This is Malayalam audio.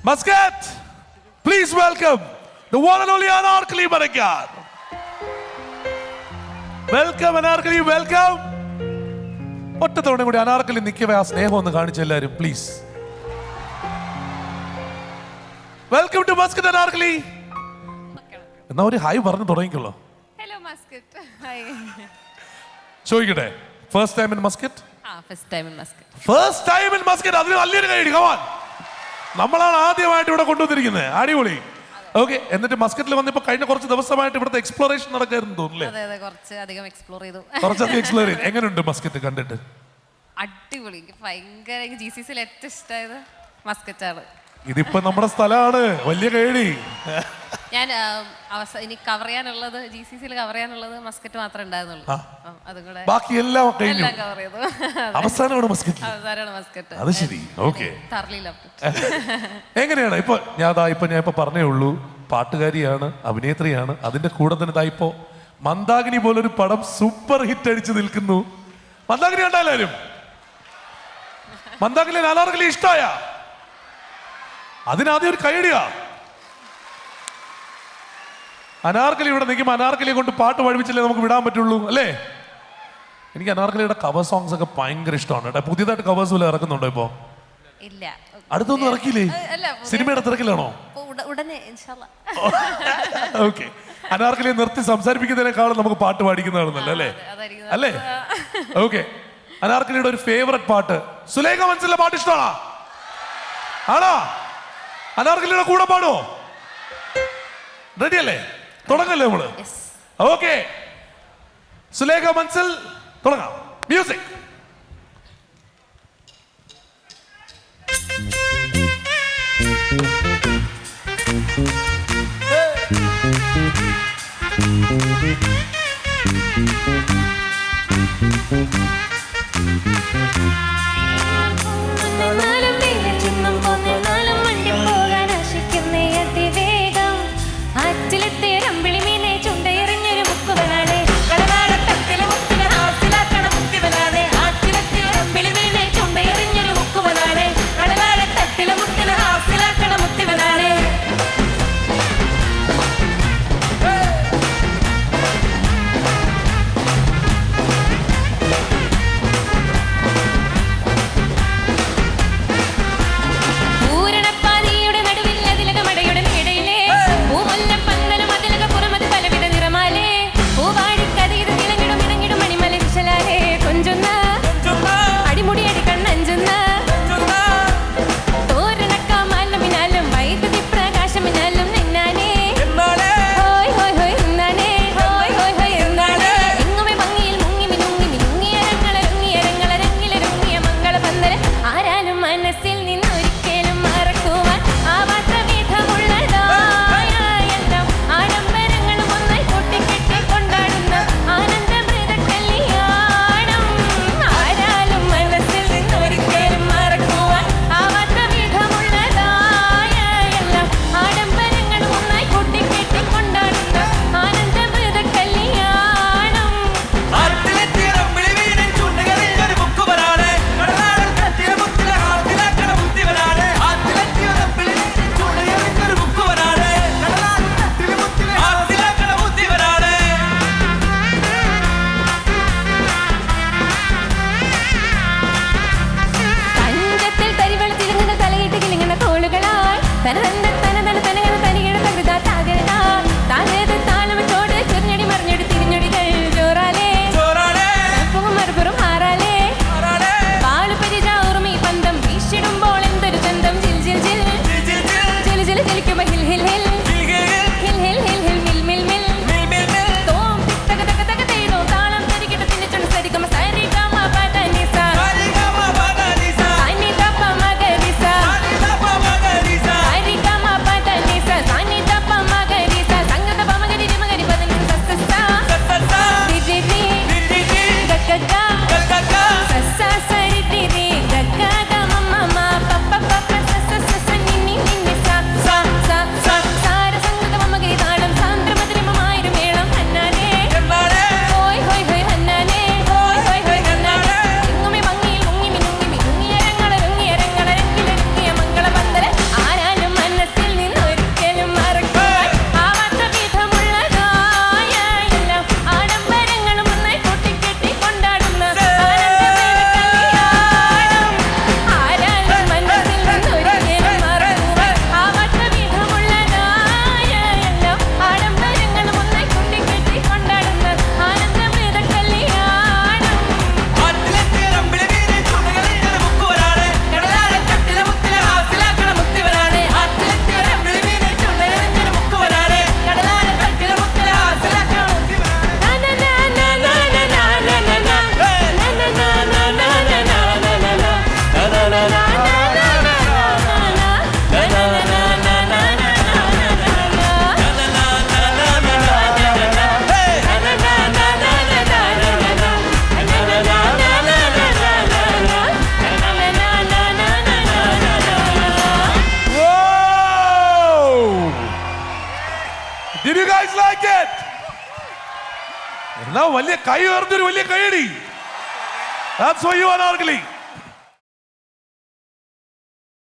Muscat, please welcome the one and only Anarkali Marakkar welcome Anarkali welcome ഒറ്റ തവണ കൂടി അനാർക്കലി നിൽക്കവേ ആ സ്നേഹം ഒന്ന് കാണിച്ചു എല്ലാവരും please welcome to Muscat Anarkali എന്നാ ഒരു ഹായ് പറഞ്ഞു തുടങ്ങിക്കോളൂ. ഹലോ മസ്കറ്റ് ഹായ് ചോദിക്കട്ടെ first time in Muscat first time in Muscat first time in Muscat അതിന് നല്ലൊരു കൈ കമാൻ നമ്മളാണ് ആദ്യമായിട്ട് ഇവിടെ കൊണ്ടുവന്നിരിക്കുന്നത്. അടിപൊളി. ഓക്കെ എന്നിട്ട് മസ്കറ്റിൽ വന്നിപ്പോ കഴിഞ്ഞ കുറച്ച് ദിവസമായിട്ട് ഇവിടുത്തെ എക്സ്പ്ലോറേഷൻ നടക്കായിരുന്നു തോന്നുന്നില്ലേ അതെ അതെ കുറച്ച് അധികം എക്സ്പ്ലോർ ചെയ്തു. കുറച്ചധികം എക്സ്പ്ലോർ ചെയ്ത്. എങ്ങനെയുണ്ട് മസ്കറ്റ് കണ്ടിട്ട്? അടിപൊളി. എനിക്ക് ഭയങ്കര എനിക്ക് ജി സി സിയിൽ ഏറ്റവും ഇഷ്ടമായത് മസ്കറ്റാണ്. ഇതിപ്പോ നമ്മുടെ സ്ഥലമാണ് വലിയ കേടി ഞാൻ ആ, ഇനി കവർ ചെയ്യാനുള്ളത് ജി സി സിയിൽ കവർ ചെയ്യാനുള്ളത് മസ്കറ്റ് മാത്രമേ ഉണ്ടായിരുന്നുള്ളൂ. അതും കൂടെ ബാക്കി എല്ലാം കഴിഞ്ഞു എല്ലാം കവർ ചെയ്തു. അവസാനമാണ് മസ്കറ്റ്. അവസാനമാണ് മസ്കറ്റ്. അത് ശരി. ഓക്കെ. എങ്ങനെയാണ്? ഇപ്പൊ ഞാൻ ഇപ്പൊ ഞാൻ ഇപ്പൊ പറഞ്ഞേ ഉള്ളൂ പാട്ടുകാരിയാണ് അഭിനേത്രിയാണ്. അതിന്റെ കൂടെ തന്നെ ഇതാ ഇപ്പോ മന്ദാകിനി പോലൊരു പടം സൂപ്പർ ഹിറ്റ് അടിച്ചു നിൽക്കുന്നു. മന്ദാകിനി കണ്ട എല്ലാവരും മന്ദാകിനി അനാർക്കലി ഇഷ്ടായ? അതിനാദ്യം ഒരു കൈയടിയാ അനാർക്കലി ഇവിടെ നിൽക്കുമ്പോൾ അനാർക്കലിയെ കൊണ്ട് പാട്ട് പഠിപ്പിച്ചില്ലേ നമുക്ക് വിടാൻ പറ്റുള്ളൂ അല്ലേ? എനിക്ക് അനാർക്കലിയുടെ കവർ സോങ്സ് ഒക്കെ ഭയങ്കര ഇഷ്ടമാണ് കേട്ടോ. പുതിയതായിട്ട് കവേഴ്സ് വല്ല ഇറക്കുന്നുണ്ടോ ഇപ്പോ? ഇല്ല. അടുത്തൊന്നും ഇറക്കിയില്ലേ? സിനിമയുടെ തിരക്കിലാണോ? ഉടനെ. ഓക്കെ അനാർക്കലിയെ നിർത്തി സംസാരിപ്പിക്കുന്നതിനേക്കാളും നമുക്ക് പാട്ട് പാടിക്കുന്നതാണ് അല്ലേ? അല്ലേ? ഓക്കെ അനാർക്കലിയുടെ ഒരു ഫേവററ്റ് പാട്ട്. സുലേഖ മനസ്സിലെ പാട്ട് ഇഷ്ടമാണോ? ആണോ? അനാർക്കലിയുടെ കൂടെ പാടുമോ റെഡി അല്ലേ? തുടങ്ങല്ലേ നമ്മൾ. ഓക്കെ സുലേഖ മൻസിൽ തുടങ്ങാം. മ്യൂസിക് നാലും Did you guys like it? എന്നാ വലിയ കൈ ഉയർന്നൊരു വലിയ കൈയടി That's why you, അനാർക്കലി